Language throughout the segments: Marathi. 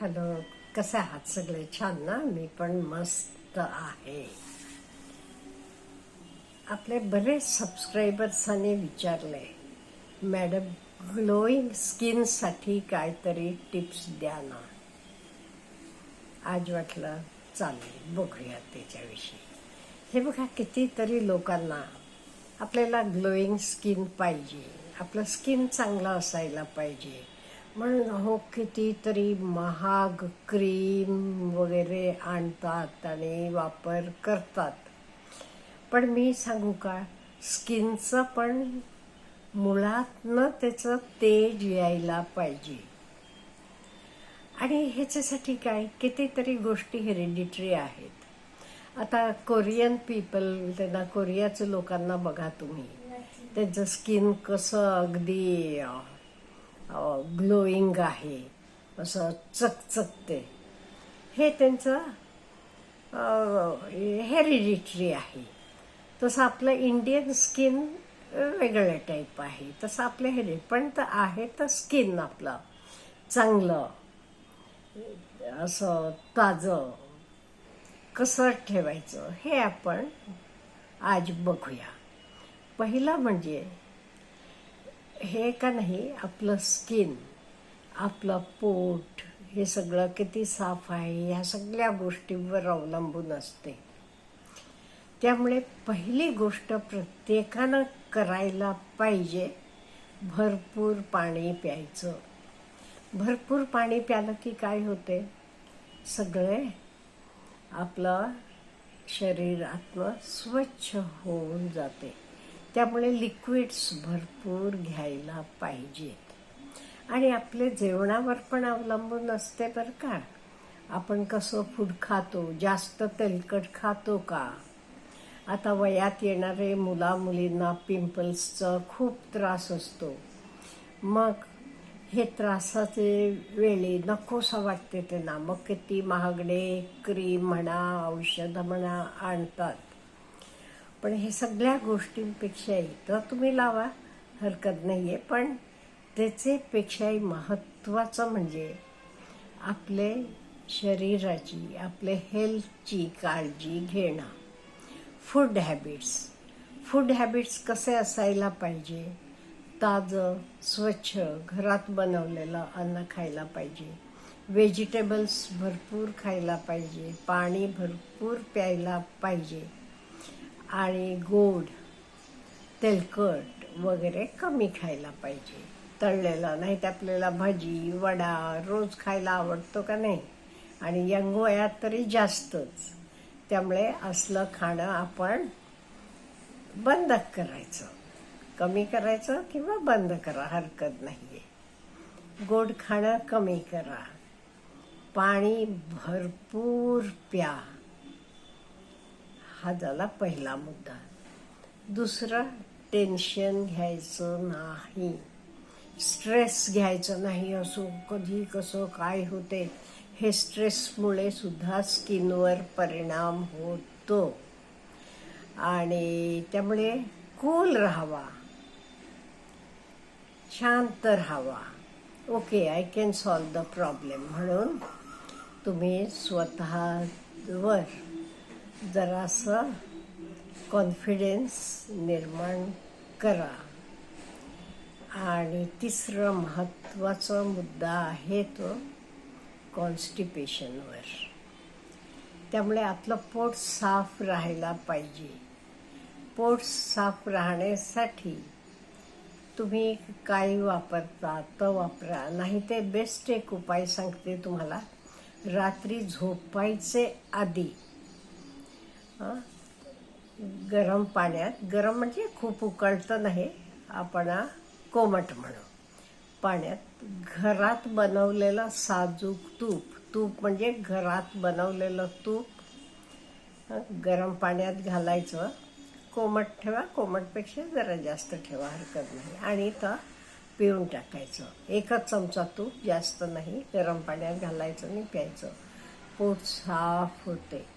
हॅलो कसे आहात सगळे? छान ना? मी पण मस्त आहे. आपले बरेच सबस्क्रायबर्सांनी विचारले मॅडम ग्लोईंग स्किनसाठी काहीतरी टिप्स द्या ना. आज वाटलं चालेल बघूया त्याच्याविषयी. हे बघा कितीतरी लोकांना आपल्याला ग्लोईंग स्किन पाहिजे. आपलं स्किन चांगलं असायला पाहिजे. म्हणून हो कितीतरी महाग क्रीम वगैरे आणतात आणि वापर करतात. पण मी सांगू का स्किनचं पण मुळातनं त्याचं तेज यायला पाहिजे. आणि ह्याच्यासाठी काय कितीतरी गोष्टी हेरिडिटरी आहेत. आता कोरियन पीपल त्यांना कोरियाचं लोकांना बघा तुम्ही. त्यांचं स्किन कसं अगदी ग्लोईंग आहे. असं चकचकते. हे त्यांचं हेरिडिटरी आहे. तसं आपलं इंडियन स्किन वेगळ्या टाईप आहे. तसं आपलं हेरि पण तर आहे तर स्किन आपलं चांगलं. असं ताजं. कसं ठेवायचं हे आपण आज बघूया. पहिला म्हणजे हे का नाही आपलं स्किन आपलं पोट हे सगळं किती साफ आहे ह्या सगळ्या गोष्टींवर अवलंबून असते. त्यामुळे पहिली गोष्ट प्रत्येकानं करायला पाहिजे भरपूर पाणी प्यायचं. भरपूर पाणी प्यालं की काय होते? सगळे आपलं शरीर आत्म स्वच्छ होऊन जाते. त्यामुळे लिक्विड्स भरपूर घ्यायला पाहिजेत. आणि आपले जेवणावर पण अवलंबून असते बरं का. आपण कसं फूड खातो जास्त तेलकट खातो का? आता वयात येणारे मुला मुलींना पिंपल्सचा खूप त्रास असतो. मग हे त्रासाचे वेळी नकोसा वाटते त्यांना. मग किती महागडे क्रीम म्हणा औषधं म्हणा आणतात. पण हे सगळ्या गोष्टींपेक्षाही तर तुम्ही लावा हरकत नाही आहे पण त्याचे पेक्षाही महत्त्वाचं म्हणजे आपले शरीराची आपले हेल्थची काळजी घेणं. फूड हॅबिट्स फूड हॅबिट्स कसे असायला पाहिजे? ताजं स्वच्छ घरात बनवलेलं अन्न खायला पाहिजे. व्हेजिटेबल्स भरपूर खायला पाहिजे. पाणी भरपूर प्यायला पाहिजे. आणि गोड तेलकट वगैरे कमी खायला पाहिजे. तळलेलं नाही तर आपल्याला भाजी वडा रोज खायला आवडतो का नाही? आणि यंग वयात तरी जास्तच. त्यामुळे असलं खाणं आपण बंद करायचं. कमी करायचं किंवा बंद करा हरकत नाही आहे गोड खाणं कमी करा. पाणी भरपूर प्या. हा झाला पहिला मुद्दा. दुसरा टेन्शन घ्यायचं नाही. स्ट्रेस घ्यायचं नाही असो कधी कसं काय होते हे स्ट्रेसमुळे सुद्धा स्किनवर परिणाम होतो. आणि त्यामुळे कूल राहावा. शांत राहावा. Okay I can solve the problem म्हणून तुम्ही स्वतःवर जरासं कॉन्फिडन्स निर्माण करा. आणि तिसरं महत्त्वाचा मुद्दा आहे तो कॉन्स्टिपेशनवर त्यामुळे आपलं पोट साफ राहायला पाहिजे. पोट साफ राहण्यासाठी तुम्ही काही वापरता तर वापरा. नाही ते बेस्ट एक उपाय सांगते तुम्हाला. रात्री झोपायचे आधी गरम पाण्यात. गरम म्हणजे खूप उकळतं नाही. आपण कोमट म्हणू. पाण्यात घरात बनवलेलं साजूक तूप. तूप म्हणजे घरात बनवलेलं तूप. गरम पाण्यात घालायचं. कोमट ठेवा. कोमटपेक्षा जरा जास्त ठेवा. हरकत नाही. आणि तर पिऊन टाकायचं. एकच चमचा तूप जास्त नाही. गरम पाण्यात घालायचं आणि प्यायचं. पोट साफ होते.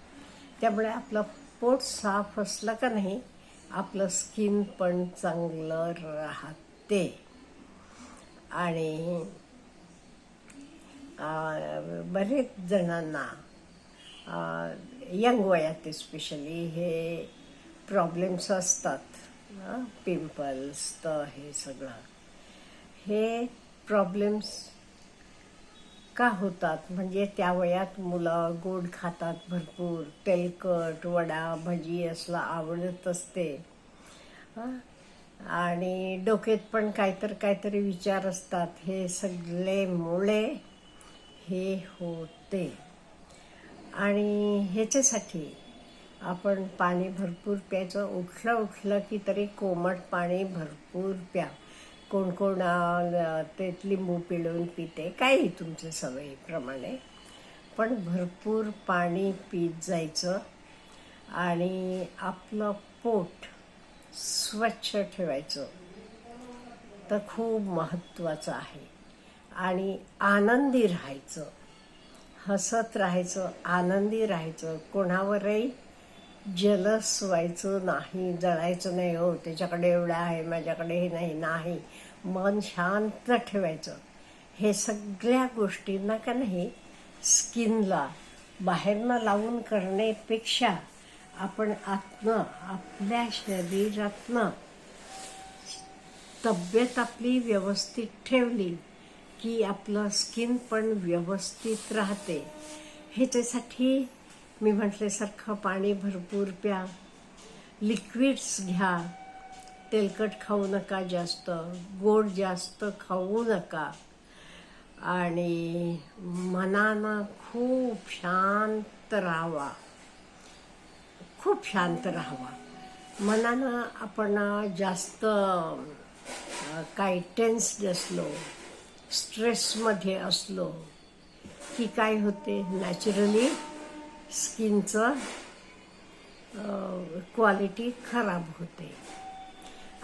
त्यामुळे आपलं पोट साफ असलं का नाही आपलं स्किन पण चांगलं राहते. आणि बरेच जणांना यंग वयात स्पेशली हे प्रॉब्लेम्स असतात पिंपल्स तर हे सगळं. हे प्रॉब्लेम्स का होतात. म्हणजे त्या वयात मुलं गोड खातात भरपूर. तेलकट वडा भजी असलं आवडत असते. आणि डोक्यात पण काहीतरी काहीतरी विचार असतात. हे सगळे मुळे हे होते. आणि ह्याच्यासाठी आपण पाणी भरपूर प्यायचं. उठलं उठलं की तरी कोमट पाणी भरपूर प्या. कोण कोण ते लिंबू पिळून पिते. काही तुमच्या सवयीप्रमाणे. पण भरपूर पाणी पीत जायचं. आणि आपलं पोट स्वच्छ ठेवायचं. तर खूप महत्त्वाचं आहे. आणि आनंदी राहायचं. हसत राहायचं आनंदी राहायचं. कोणावरही जलस व्हायचं नाही जळायचं नाही हो त्याच्याकडे एवढं आहे माझ्याकडे हे नाही नाही. मन शांत ठेवायचं. हे सगळ्या गोष्टींना का नाही स्किनला बाहेरनं लावून करण्यापेक्षा आपण आतनं आपल्या शरीरातनं तब्येत आपली व्यवस्थित ठेवली की आपलं स्किन पण व्यवस्थित राहते. ह्याच्यासाठी मी म्हटल्यासारखं पाणी भरपूर प्या. लिक्विड्स घ्या. तेलकट खाऊ नका जास्त. गोड जास्त खाऊ नका. आणि मनानं खूप शांत राहावा. खूप शांत राहावा. मनानं आपण जास्त अं, काही टेन्स्ड असलो स्ट्रेसमध्ये असलो की काय होते? नॅचरली स्किनचं क्वालिटी खराब होते.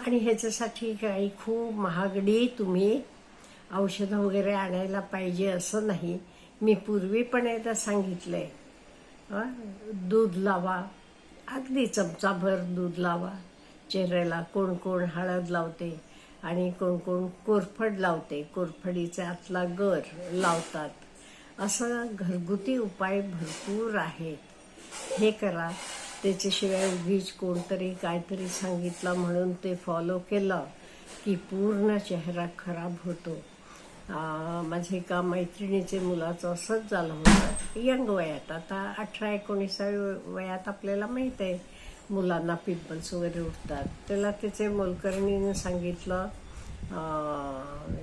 आणि ह्याच्यासाठी काही खूप महागडी तुम्ही औषधं वगैरे आणायला पाहिजे असं नाही. मी पूर्वी पण एकदा सांगितलंय दूध लावा अगदी चमचाभर दूध लावा. चेहऱ्याला कोण कोण हळद लावते आणि कोण कोण कोरफड लावते. कोरफडीचा आतला गर लावतात. असं घरगुती उपाय भरपूर आहेत हे करा. त्याच्याशिवाय उगीच कोणतरी काहीतरी सांगितलं म्हणून ते फॉलो केलं की पूर्ण चेहरा खराब होतो. माझे एका मैत्रिणीचे मुलाचं असंच झालं होतं. यंग वयात. आता अठरा एकोणीसाव्या वयात आपल्याला माहीत आहे. मुलांना पिंपल्स वगैरे उठतात. त्याला त्याचे मोलकर्णीने सांगितलं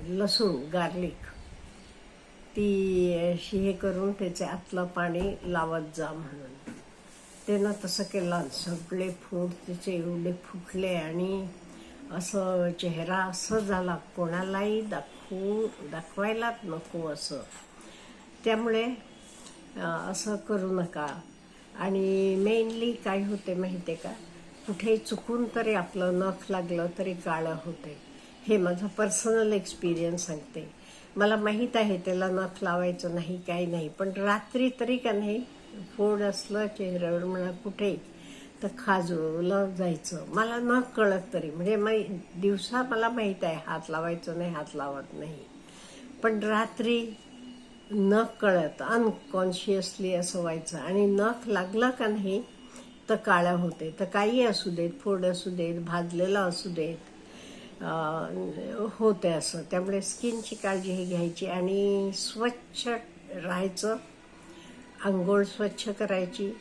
लसूण गार्लिक ती अशी हे करून त्याचे आतलं पाणी लावत जा म्हणून. त्यानं तसं केलं सगळे फूट त्याचे एवढे फुटले आणि असं चेहरा असं झाला कोणालाही दाखवू दाखवायलाच नको असं. त्यामुळे असं करू नका. आणि मेनली काय होते माहिती आहे का? कुठे चुकून तरी आपलं नख लागलं तरी काळं होते हे माझं पर्सनल एक्सपिरियन्स सांगते. मला माहीत आहे त्याला नख लावायचं नाही काही नाही. पण रात्री तरी का नाही फोड असलं चेहऱ्यावर म्हणा कुठे तर खाजवलं जायचं. मला न कळत तरी. म्हणजे मै दिवसा मला माहीत आहे हात लावायचं नाही हात लावत नाही. पण रात्री न कळत अनकॉन्शियसली असं व्हायचं. आणि नख लागलं का नाही तर काळं होते. तर काही असू देत फोड असू देत भाजलेलं असू देत. होते असं. त्यामुळे स्किनची काळजी ही घ्यायची आणि स्वच्छ राहायचं. आंघोळ स्वच्छ करायची.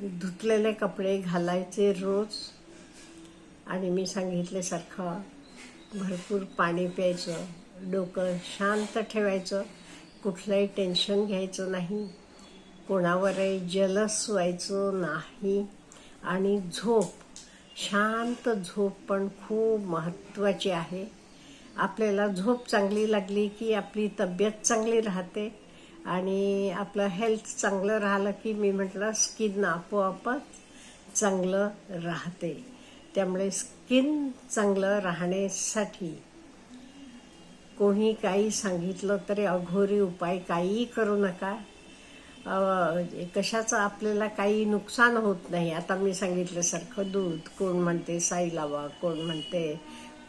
धुतलेले कपडे घालायचे रोज. आणि मी सांगितल्यासारखं भरपूर पाणी प्यायचं. डोकं शांत ठेवायचं. कुठलंही टेन्शन घ्यायचं नाही. कोणावरही जलस व्हायचं नाही. आणि झोप. शांत झोप पण खूप महत्त्वाची आहे. आपल्याला झोप चांगली लागली की आपली तब्येत चांगली राहते आणि आपलं हेल्थ चांगलं राहिलं की मी म्हटलं स्किन आपोआपच चांगलं राहते. त्यामुळे स्किन चांगलं राहण्यासाठी कोणी काही सांगितलं तरी अघोरी उपाय काही करू नका. कशाचं आपल्याला काही नुकसान होत नाही. आता मी सांगितल्यासारखं दूध कोण म्हणते साई लावा कोण म्हणते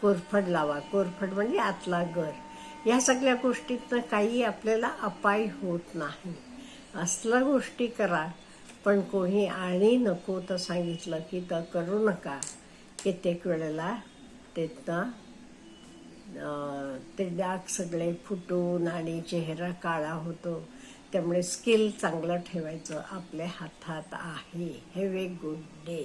कोरफड लावा. कोरफड म्हणजे आतला गर. ह्या सगळ्या गोष्टीतनं काही आपल्याला अपाय होत नाही. असल्या गोष्टी करा पण कोणी आणि नको तर सांगितलं की तर करू नका. कित्येक वेळेला त्यातनं ते डाग सगळे फुटून आणि चेहरा काळा होतो. त्यामुळे स्किल चांगलं ठेवायचं आपल्या हातात आहे. Have a good day